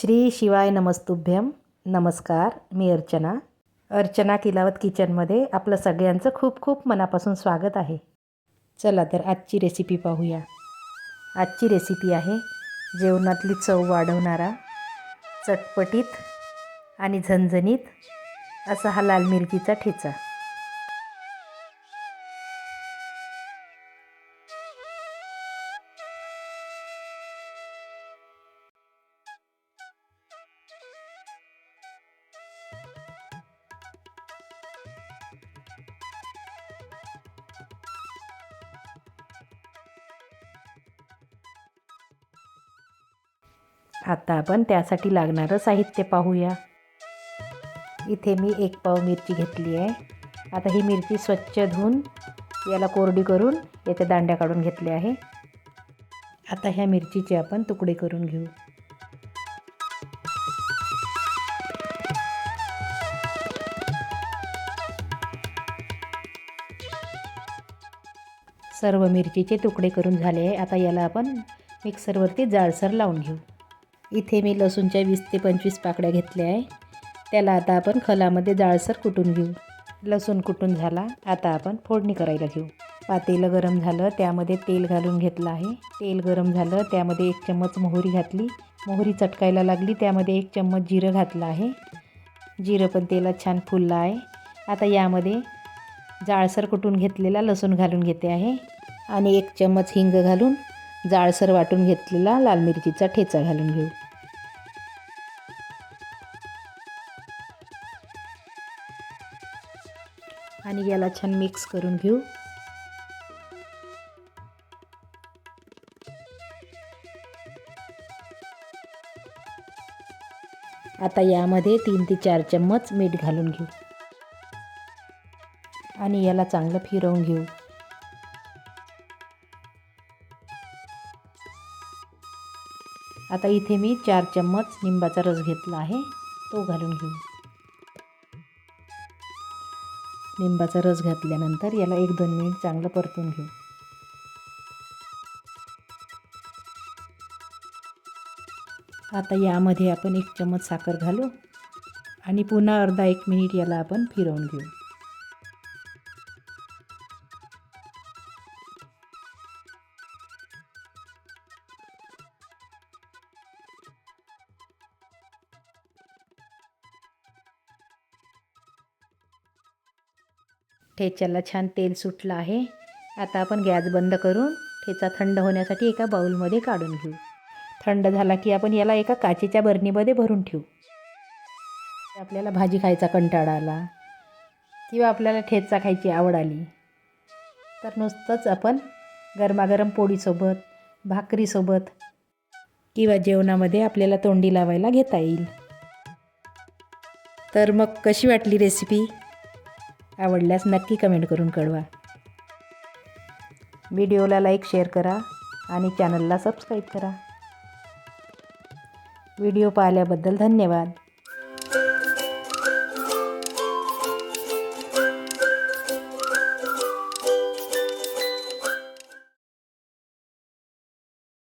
श्री शिवाय नमस्तुभ्यम. नमस्कार मी अर्चना. अर्चना किलावत किचनमध्ये आपलं सगळ्यांचं खूप खूप मनापासून स्वागत आहे. चला तर आजची रेसिपी पाहूया. आजची रेसिपी आहे जेवणातली चव वाढवणारा चटपटीत आणि झणझणीत असा हा लाल मिरचीचा ठेचा. आता आपण त्यासाठी लागणारं साहित्य पाहूया. इथे मी एक पाव मिरची घेतली आहे. आता ही मिरची स्वच्छ धुवून याला कोरडी करून याच्या दांड्या काढून घेतल्या आहे. आता ह्या मिरचीचे आपण तुकडे करून घेऊ. सर्व मिरचीचे तुकडे करून झाले आहे. आता याला आपण मिक्सरवरती जाळसर लावून घेऊ. इथे मी लसूणच्या वीस ते पंचवीस पाकड्या घेतल्या आहे. त्याला आता आपण खलामध्ये जाळसर कुटून घेऊ. लसूण कुटून झाला आता आपण फोडणी करायला घेऊ. पातेलं गरम झालं त्यामध्ये तेल घालून घेतलं आहे. तेल गरम झालं त्यामध्ये एक चम्मच मोहरी घातली. मोहरी चटकायला लागली त्यामध्ये एक चम्मच जिरं घातलं आहे. जिरं पण तेलात छान फुललं आहे. आता यामध्ये जाळसर कुटून घेतलेला लसूण घालून घेते आहे. आणि एक चम्मच हिंग घालून जाळसर वाटून घेतलेला लाल मिरचीचा ठेचा घालून घेऊ. आणि याला छान मिक्स करून घेऊ. आता यामध्ये तीन ते चार चम्मच मीठ घालून घेऊ. आणि याला चांगलं फिरवून घेऊ. आता इथे मी चार चम्मच निंबाचा रस घेतला आहे. तो घालून घेऊ. लिंबाचा रस घातल्यानंतर याला एक दोन मिनिट चांगलं परतून घेऊ. आता यामध्ये आपण एक चम्मच साखर घालू आणि पुन्हा अर्धा एक मिनिट याला आपण फिरवून घेऊ. ठेच्याला छान तेल सुटलं आहे. आता आपण गॅस बंद करून ठेचा थंड होण्यासाठी एका बाऊलमध्ये काढून घेऊ. थंड झाला की आपण याला एका काचेच्या बरणीमध्ये भरून ठेवू. आपल्याला भाजी खायचा कंटाळा आला किंवा आपल्याला ठेचा खायची आवड आली तर नुसतंच आपण गरमागरम पोळीसोबत भाकरीसोबत किंवा जेवणामध्ये आपल्याला तोंडी लावायला घेता येईल. तर मग कशी वाटली रेसिपी आवडल्यास नक्की कमेंट करून कळवा. व्हिडिओला लाईक शेअर करा आणि चॅनलला सबस्क्राईब करा. व्हिडिओ पाहिल्याबद्दल धन्यवाद.